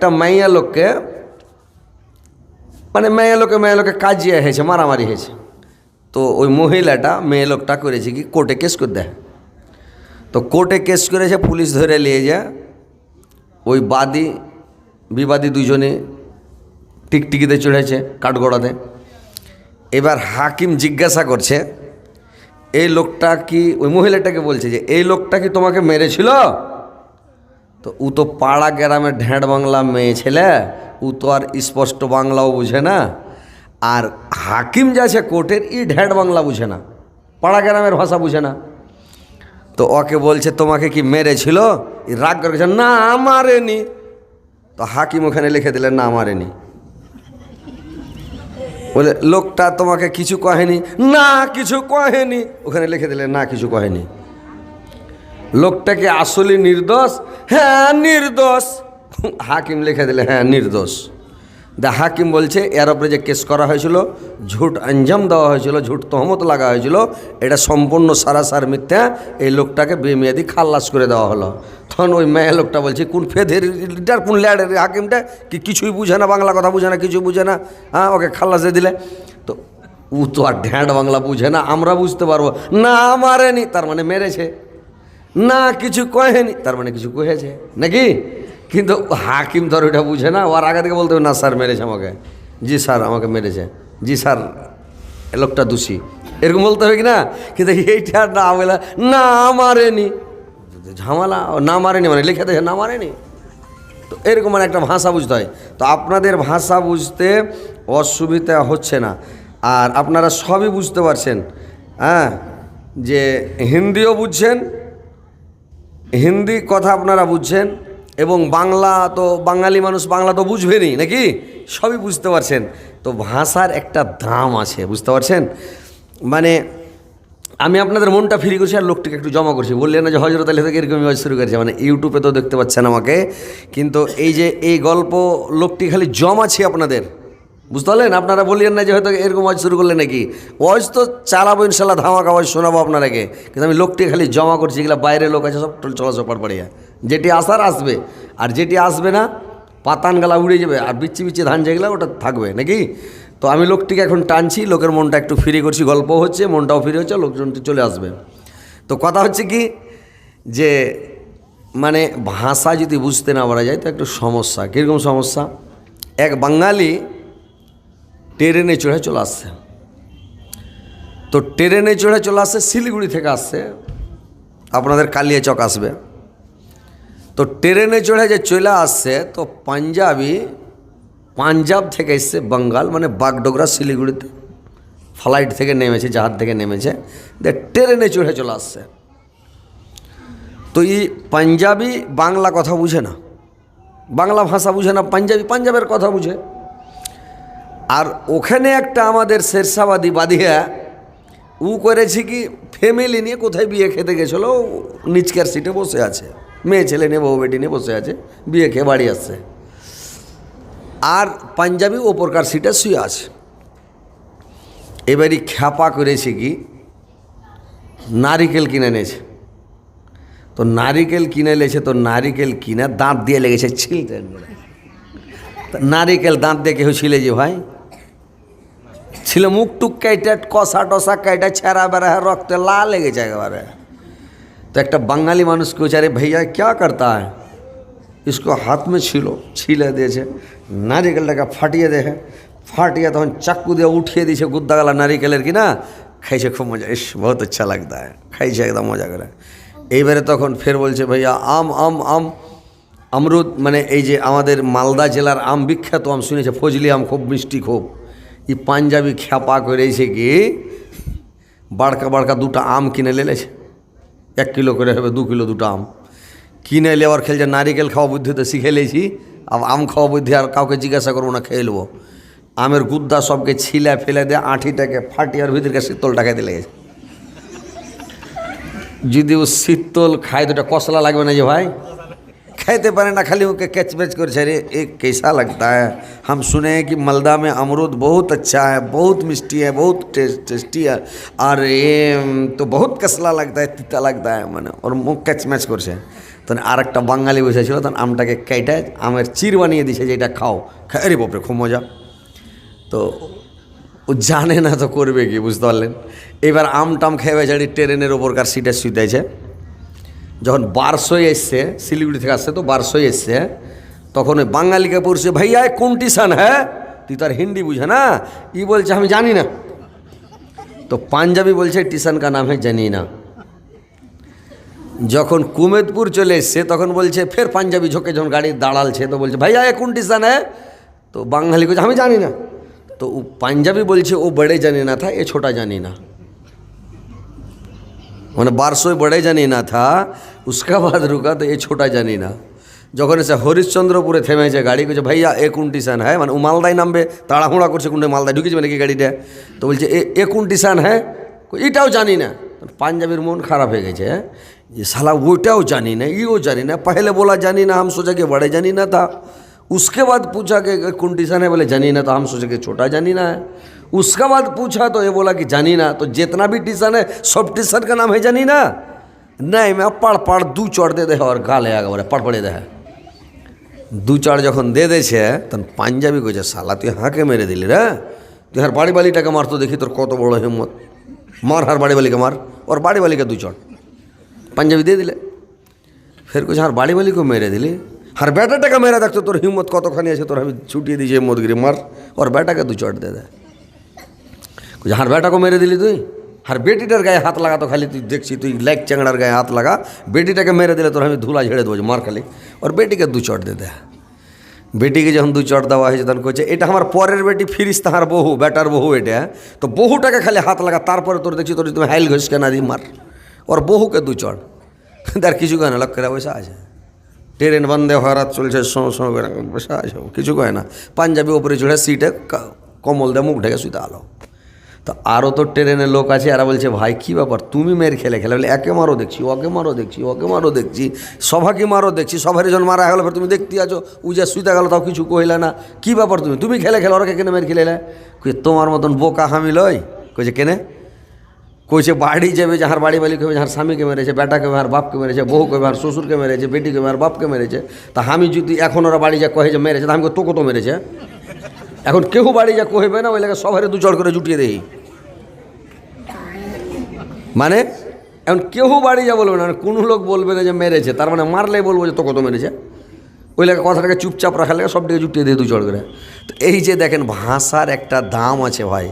একটা মাইয়া লোককে মানে মেয়ে লোকে মেয়ে লোকে কাজিয়ে হয়েছে, মারামারি হয়েছে। তো ওই মহিলাটা, মেয়ে লোকটা করেছে কি, কোর্টে কেস করে দেয়। তো কোর্টে কেস করেছে পুলিশ ধরে নিয়ে যায়, ওই বাদী, বিবাদী দুজনে টিকটিকিতে চড়েছে, কাঠগড়াতে। এবার হাকিম জিজ্ঞাসা করছে, এই লোকটা কি ওই মহিলাটাকে বলছে যে, এই লোকটা কি তোমাকে মেরেছিল? তো ও তো পাড়া গ্রামের ঢ্যাঁড় বাংলা মেয়ে ছেলে ও তো আর স্পষ্ট বাংলাও বুঝে না। আর হাকিম যে আছে কোর্টের ই ঢ্যাঁড় বাংলা বুঝে না। পাড়া গ্রামের ভাষা বুঝে না। তো ওকে বলছে তোমাকে কি মেরেছিল? রাগ করে গেছে, না মারেনি। তো হাকিম ওখানে লিখে দিলেন না মারেনি। বলে লোকটা তোমাকে কিছু কহেনি? না কিছু কহেনি। ওখানে লিখে দিলেন না কিছু কহেনি। লোকটা কি আসলে নির্দোষ? হ্যাঁ নির্দোষ। হাকিম লিখে দিলে হ্যাঁ নির্দোষ। দা হাকিম বলছে, এর ওপরে যে কেস করা হয়েছিল, ঝুট আঞ্জাম দেওয়া হয়েছিল, ঝুট তহমত লাগা হয়েছিল, এটা সম্পূর্ণ সারাসার মিথ্যা, এই লোকটাকে বেমেয়াদি খাল্লাস করে দেওয়া হলো। তখন ওই মেয়ে লোকটা বলছে, কোন ফেদের লিডার, কোন ল্যাডের হাকিমটা? কি কিছুই বুঝে না, বাংলা কথা বুঝে না কিছু বুঝে না হ্যাঁ ওকে খাল্লাস দিয়ে দিলে। তো ও তো আর ঢ্যাঁড় বাংলা বুঝে না, আমরা বুঝতে পারব। না, মারেনি, তার মানে মেরেছে। না, কিছু কহেনি। তার মানে কিছু কহেছে। নাকি? কিন্তু হাকিম ধর ওইটা বুঝে না। ওর আগে থেকে বলতে হবে, না, স্যার মেরেছে আমাকে। জি, স্যার, আমাকে মেরেছে। জি, স্যার লোকটা দোষী। এরকম বলতে হবে কি না? কিন্তু এইটা না বলে, না, মারেনি। ঝামেলা না মারেনি মানে লিখে দেখে না মারেনি। তো এরকম মানে একটা ভাষা বুঝতে হয়। তো আপনাদের ভাষা বুঝতে অসুবিধা হচ্ছে না। আর আপনারা সবই বুঝতে পারছেন হ্যাঁ? যে হিন্দিও বুঝছেন হিন্দি কথা আপনারা বুঝছেন এবং বাংলা তো, বাঙালি মানুষ বাংলা তো বুঝবেনই নাকি? সবই বুঝতে পারছেন। তো ভাষার একটা দাম আছে, বুঝতে পারছেন? মানে আমি আপনাদের মনটা ফ্রি করছি আর লোকটিকে একটু জমা করছি। বললেন না যে, হজরত আলী থেকে এরকমই ওয়াজ শুরু করেছে। মানে ইউটিউবে তো দেখতে পাচ্ছেন আমাকে। কিন্তু এই যে, এই গল্প লোকটি খালি জমাছি আপনাদের। বুঝতে পারলেন? আপনারা বললেন না যে হয়তো এরকম ওয়াজ শুরু করলেন নাকি। ওয়াজ তো চালাবো ইনশাল্লাহ, ধামাকা ওয়াজ শোনাবো আপনারাকে কিন্তু আমি লোকটি খালি জমা করছি, এগুলো বাইরে লোক আছে, সব চলাচল পড়িয়া যেটি আসার আসবে, আর যেটি আসবে না, পাতান গালা উড়ে যাবে, আর বিচ্ছি বিচ্ছি ধান যেগুলো, ওটা থাকবে, নাকি? তো আমি লোকটিকে এখন টানছি, লোকের মনটা একটু ফ্রি করছি গল্প হচ্ছে, মনটাও ফ্রি হচ্ছে লোকজনটি চলে আসবে। তো কথা হচ্ছে কি, যে মানে ভাষা যদি বুঝতে না পারা যায়, তো একটু সমস্যা। কীরকম সমস্যা? এক বাঙালি ট্রেনে চড়ে চলে আসছে। তো ট্রেনে চড়ে চলে আসছে, শিলিগুড়ি থেকে আসছে। আপনাদের কালিয়া চক আসবে। তো ট্রেনে চড়ে যে চলে আসছে, তো পাঞ্জাবি, পাঞ্জাব থেকে এসছে বাঙ্গাল মানে বাগডোগরা, শিলিগুড়িতে। ফ্লাইট থেকে নেমেছে, জাহাজ থেকে নেমেছে। দিয়ে ট্রেনে চড়ে চলে আসছে। তো এই পাঞ্জাবি বাংলা কথা বুঝে না। বাংলা ভাষা বুঝে না, পাঞ্জাবি, পাঞ্জাবের কথা বুঝে। আর ওখানে একটা আমাদের শেরশাবাদী বাদিয়া, উ করেছে কি ফ্যামিলি নিয়ে কোথায় বিয়ে খেতে গেছিল নিচকার সিটে বসে আছে। মেয়ে, ছেলে নিয়ে, বউ, বেটি নিয়ে বসে আছে, বিয়ে খেয়ে বাড়ি আসছে। আর পাঞ্জাবি ওপরকার সিটে শুয়ে আছে। এবারই খ্যাপা করেছে কি, নারিকেল কিনে নিয়েছে তো নারিকেল কিনে লেছে তো নারিকেল কিনে দাঁত দিয়ে লেগেছে ছিলতে। তা নারিকেল দাঁত দিয়ে কেউ ছিলে যে ভাই? ছিল মুখ টুক কেটে কষা টসা কেটে ছেঁড়া বেড়া রক্তে লাল লেগেছে একেবারে तो একটা বাঙালি মানুষ কেউ আরে भैया क्या करता है इसको হাত में ছিল ছিলে দিয়েছে নারিকেলটাকে ফাটিয়ে দেখে ফাটিয়ে তখন চাক্কু দিয়ে উঠিয়ে দিয়েছে গুদ্দাগালা নারিকেলের কি না খাইছে খুব মজা ইস বহুত আচ্ছা লাগতা है খাইছে একদম মজা করে এইবারে তখন ফের বলছে ভাইয়া আম আম আম আমরুদ মানে এই যে আমাদের মালদা জেলার আম বিখ্যাত আম শুনেছে ফজলি আম খুব মিষ্টি খুব এই পাঞ্জাবি খ্যাপা করেছে কি? বাড়কা বাড়কা দুটো আম কিনে লেলেছে এক কিলো করে হবে, দু কিলো দুটো আম। কিনে আবার খেলছে, নারিকেল খাওয়া বুদ্ধি তো শিখে লেছি। আর আম খাওয়া বুদ্ধি আর কাউকে জিজ্ঞাসা করব না, খেয়ে নেব। আমের গুদ্দা সবকে ছিলে ফেলে দিয়ে আঁঠিটাকে ফাটিয়ে আর ভিতরকে শীতলটাকে দিলে গেছে যদি ও শীতল খায়, দুটা কসলা লাগবে না যে ভাই? खाते पारे ना खाली होके कैच बैच कर अरे एक कैसा लगता है हम सुने हैं कि मालदा में अमरूद बहुत अच्छा है बहुत मिष्टी है बहुत टेस्ट टेस्टी है और ये तो बहुत कसला लगता है तीता लगता है मैंने और मुख कैच मैच कर তখন আর একটা বাঙালি বসেছিল তখন আমটাকে কেটে আমের চির বানিয়ে দিছে যে এটা খাও খাই রে বাপরে খুব মজা তো ও জানে না তো করবে কি বুঝতে পারলেন এবার আম টাম খেয়ে বেচারি ট্রেনের ওপরকার সিটে শুইতেছে যখন বারশোয় এসছে, শিলিগুড়ি থেকে আসছে তো বারশোয় এসছে, তখন ওই বাঙালিকে পড়ছে ভাইয়া, এ কোন টিউশন হ্যাঁ? তুই তার হিন্দি বুঝে না। ই বলছে, আমি জানি না। তো পাঞ্জাবি বলছে টিউশন কা নাম হ্যাঁ জানি না। যখন কুমেদপুর চলে এসছে, তখন বলছে, ফের পাঞ্জাবি ঝোঁকে যখন গাড়ি দাঁড়ালছে তো বলছে, ভাইয়া, এ কোন টিউশন হ্যাঁ? তো বাঙালি বলছে, আমি জানি না। তো ও পাঞ্জাবি বলছে, ও বড়ে জানি না থা, এ ছোটা জানি না। মানে বারশোয় বড়ে জানি না থা उसका बाद रुका तो ये छोटा जानी ना। जख এসে हरिश्चंद्रपुर थेमे গাড়ি বলছে ভাইয়া এ কুন্টিসান है মানে ও মালদায় নামবে कर मालदाई কোনটা মালদায় कि गाड़ी तो बोलिए বলছে कुंटीसान है কুন্টিসান जानी ना। तो पाजा मन खराब हो गए ये साला वोटाओ जानी ना यो जानी ना, पहले बोला जानी ना, हम सोचा कि बड़े जानी ना था। उसके बाद पूछा कि कुंटीसान है, बोले, जानी ना तो हम सोचे कि छोटा जानी ना है। उसके बाद पूछा तो ये बोला कि जानी ना तो जितना भी टीसन है, सब टीसन का नाम है जानी ना। नहीं, मैं पड़ पड़ दू चढ़ दे दे और गाल आगा बोरे पढ़ पढ़े दे दू चढ़ जखन दे दे छे, तन पंजाबी को जे साला, तू हाँ के मेरे दिली रे? तु हर बाड़ी वाली टका मार तो देखी तोर कत बड़ो हिम्मत। मार हर बाड़ी वाली के मार, और बाड़ी वाली के दू चढ़। पंजाबी दे दिले। फिर कुछ हर बाड़ी वाली को मेरे दिली। हर बेटा टका मेरा देखते तो तोर हिम्मत कत खानी आज तोर हमें छुटिए दीजिए मोदगिरी मार, और बेटा के दू चढ़ दे दे। कुछ हर बेटा को मेरे दिली तुई আর বেটিটার গায়ে হাত লাগাতো খালি তুই দেখছি তুই লেগ চ্যাংড়ার গায়ে হাত লাগা বেটিটাকে মেরে দিলে তোর আমি ধুলা ঝেড়ে দেবো মার খালি ওর বেটিকে দু চট দে দে বেটিকে যখন দু চট দেওয়া হয়েছে তখন কইছে এটা আমার পরের বেটি ফিরিস তাহার বহু বেটার বহু এটা তো বহুটাকে খালি হাত লাগা তারপরে তোর দেখছি তোর তুমি হাইল ঘষকে না দিই মার ওর বহুকে দু চট তার কিছু কেন লক্ষ করে বসে আছে ট্রেন বন্ধে ভারত চলছে সো সো করে বসে আছে কিছু কয় না পাঞ্জাবি ওপরে চড়ে সিটে ক- কমল দিয়ে মুখ ঢেকে শুইতে আলো তো আরও তো ট্রেনের লোক আছে, এরা বলছে, ভাই, কী ব্যাপার? তুমি মেয়ের খেলে খেলে। বলে, একে মারো দেখছি, ওকে মারো দেখছি, ওকে মারো দেখছি, সভাকে মারো দেখছি সবার জন মারা গেল তুমি দেখতে আছো, উজা শুইতে গেল, তাও কিছু কইলে না। কী ব্যাপার তুমি? তুমি খেলে খেলে ওরা কেনে মেয়ের খেলে কই তোমার মতন বোকা হামি লয় কইছে, কেনে? কইছে, বাড়ি যাবে, যাহার বাড়ি বাড়ি কবে যাহার স্বামীকে মেরেছে, বেটাকে আর বাপকে মেরেছে, বউকে আর শ্বশুরকে মেরেছে, বেটিকে আর বাপকে মেরেছে, তা আমি যদি এখন ওরা বাড়ি যা কহে যে মেরেছে, তা আমি তো মেরেছে। এখন কেউ বাড়ি যা কইবে না, ওই লাগে সবারে দু চড় করে জুটিয়ে দেই। মানে এখন কেউ বাড়ি যা বলবে না কোনো লোক বলবে না যে মেরেছে, তার মানে মারলে বলব যে তো মেরেছে। ওই লাগে কথাটাকে চুপচাপ রাখার লাগে সবটাকে জুটিয়ে দিয়ে দু চড় করে। তো এই যে দেখেন, ভাষার একটা দাম আছে ভাই,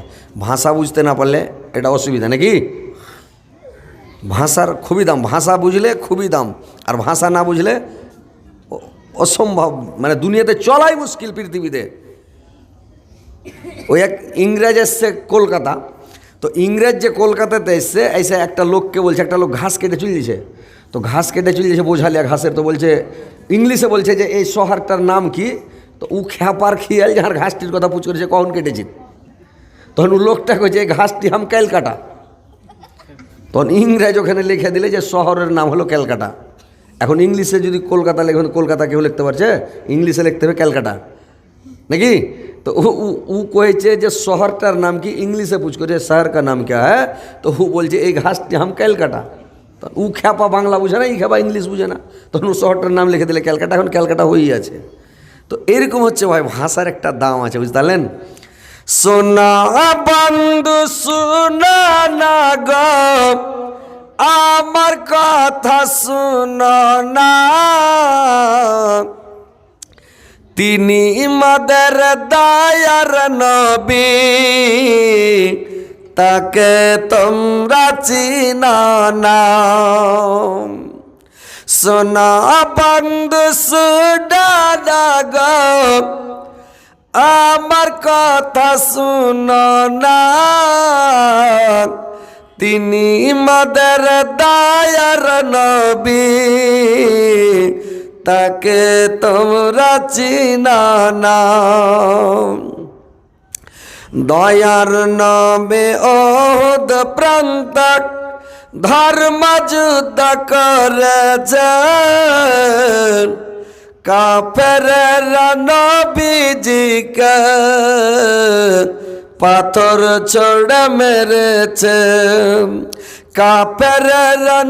ভাষা বুঝতে না পারলে এটা অসুবিধা, নাকি? ভাষার খুবই দাম, ভাষা বুঝলে খুবই দাম, আর ভাষা না বুঝলে অসম্ভব মানে দুনিয়াতে চলাই মুশকিল পৃথিবীতে। ওই এক ইংরেজ এসছে কলকাতা তো ইংরেজ যে কলকাতাতে এসছে, এসে একটা লোককে বলছে, একটা লোক ঘাস কেটে চুলিয়েছে তো ঘাস কেটে চুলিয়েছে বোঝালে ঘাসের, তো বলছে, ইংলিশে বলছে যে, এই শহরটার নাম কি? তো উ খ্যাপার খিয়াল যার ঘাসটির কথা পুছ করেছে, কখন কেটেছি? তখন ও লোকটা কইছে, এই ঘাসটি হাম ক্যালকাটা। তখন ইংরেজ ওখানে লিখে দিলে যে, শহরের নাম হলো ক্যালকাটা। এখন ইংলিশে যদি কলকাতা লেখে কলকাতা কেউ লিখতে পারছে, ইংলিশে লিখতে হবে ক্যালকাটা। নাকি तो वो वो वो कहे যে শহরটার নাম কি ইংলিশে পুছ করে শহর का नाम क्या है तो वो বলছে এই ঘাসটি হাম ক্যালকাটা তো উ খ্যাপা বাংলা বুঝে না ই খ্যাপা ইংলিশ বুঝে না তখন ও শহরটার নাম লিখে দিলে ক্যালকাটা এখন ক্যালকাটা হয়েই আছে তো এরকম হচ্ছে ভাই ভাষার একটা দাম আছে বুঝতে পারলেন সোনা বন্ধু সোনা না গো আমার কথা শুনো না তিনি মাদের দায়ার নবী। তাকে তোমরা চিনা সোনা বন্ধু সুডানা আমার কথা শুনো না। তিনি মাদের দায়ার নবী। তাকে তোমরা চিনা না। দয়ার নামে ওদ প্রান্ত ধর্ম যুদ্ধ করেছেন কাফের নবীজিকে পাথর ছোড়ে মেরেছে। কাপের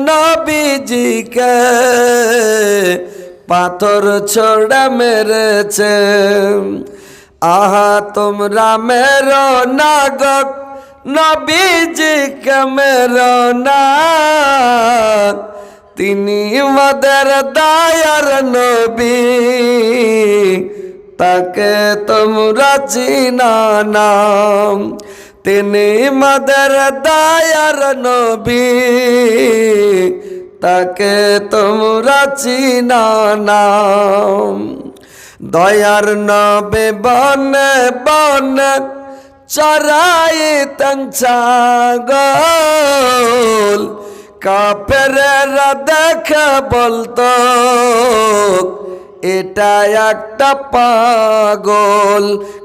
নবীজিকে পাথর ছোড়া মেরেছে। আহা, তোমরা মেরো নাগক নবীজিকে মেরো না তিনি মদের দায়ার নবী, তাকে তোমরা চিনা নাম তিনি মদের দায়ার নবী তাকে তোমরা চিনা নাম। দয়ার নবে বনে বনে চরাই তঞ্চাগল কাপেরা দেখে বলতো, এটা একটা পাগল।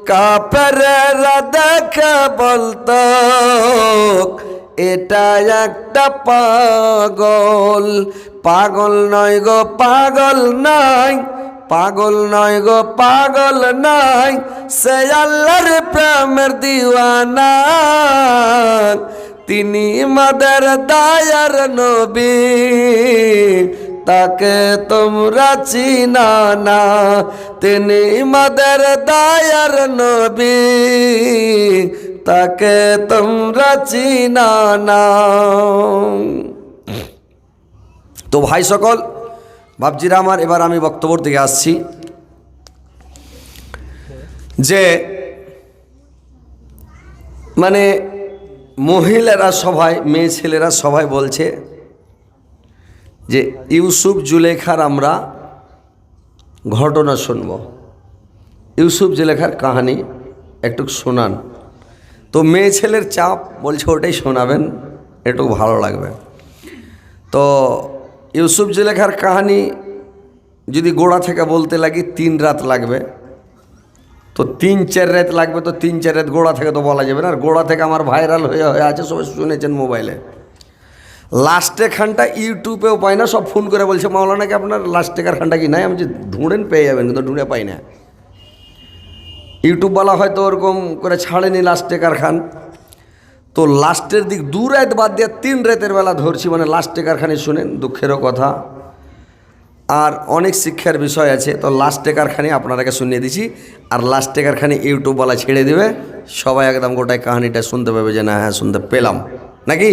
কাপেরা দেখে বলতো এটা একটা পাগল। পাগল নয় গো, পাগল নাই। পাগল নয় গো, পাগল নাই। সে আল্লাহর প্রেমের দিওয়ানা। তিনি মাদের দায়ার নবী। তাকে তোমরা চিনা না। তিনি মাদের দায়ার নবী। তাকে তোমরা চিনা না। তো ভাই সকল বাবজিরা আমার, এবার আমি বক্তব্য দিকে আসছি। যে মানে মহিলারা সবাই, মেয়ে ছেলেরা সবাই বলছে যে, ইউসুফ জুলেখার আমরা ঘটনা শুনব। ইউসুফ জুলেখার কাহানি একটু শোনান। তো মেয়ে ছেলের চাপ বলছে ওটাই শোনাবেন, একটু ভালো লাগবে। তো ইউসুফ জুলেখার কাহানি যদি গোড়া থেকে বলতে লাগি, তিন রাত লাগবে। তো তিন, চার রাত লাগবে, তো তিন, চার রাত গোড়া থেকে তো বলা যাবে না। আর গোড়া থেকে আমার ভাইরাল হয়ে হয়ে আছে, সবাই শুনেছেন মোবাইলে। লাস্টে খানটা ইউটিউবেও পাই না, সব ফোন করে বলছে, মাওলানা কি আপনার লাস্টেকার খানটা কি নাই? আমি যে ঢুঁড়েন, পেয়ে যাবেন, কিন্তু ঢুঁড়ে পাই না। ইউটিউবওয়ালা হয়তো ওরকম করে ছাড়েনি লাস্টেকার খান তো লাস্টের দিক দু রাত বাদ দিয়ে তিন রাতের বেলা ধরছি মানে লাস্টেকার খানি শুনেন, দুঃখেরও কথা। আর অনেক শিক্ষার বিষয় আছে, তো লাস্ট টেকারখানি আপনারাকে শুনিয়ে দিছি। আর লাস্ট টেকারখানি ইউটিউবওয়ালা ছেড়ে দেবে, সবাই একদম গোটায় কাহানিটা শুনতে পাবে যে, না হ্যাঁ শুনতে পেলাম। নাকি?